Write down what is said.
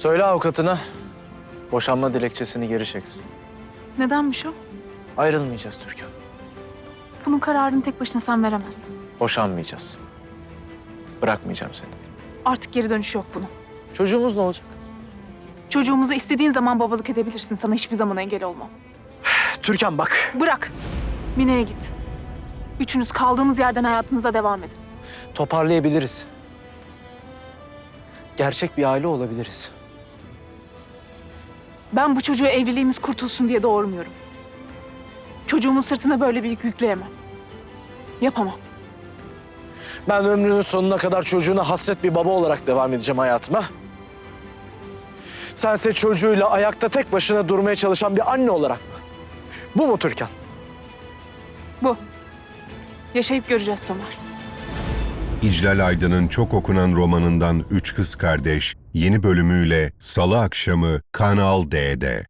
Söyle avukatına boşanma dilekçesini geri çeksin. Nedenmiş o? Ayrılmayacağız Türkan. Bunun kararını tek başına sen veremezsin. Boşanmayacağız. Bırakmayacağım seni. Artık geri dönüş yok bunun. Çocuğumuz ne olacak? Çocuğumuzu istediğin zaman babalık edebilirsin. Sana hiçbir zaman engel olmam. Türkan bak. Bırak. Mine'ye git. Üçünüz kaldığınız yerden hayatınıza devam edin. Toparlayabiliriz. Gerçek bir aile olabiliriz. Ben bu çocuğu evliliğimiz kurtulsun diye doğurmuyorum. Çocuğumun sırtına böyle bir yük yükleyemem. Yapamam. Ben ömrünün sonuna kadar çocuğuna hasret bir baba olarak devam edeceğim hayatıma. Sense çocuğuyla ayakta tek başına durmaya çalışan bir anne olarak mı? Bu mu Türkan? Bu. Yaşayıp göreceğiz Somer. İclal Aydın'ın çok okunan romanından Üç Kız Kardeş yeni bölümüyle Salı akşamı Kanal D'de.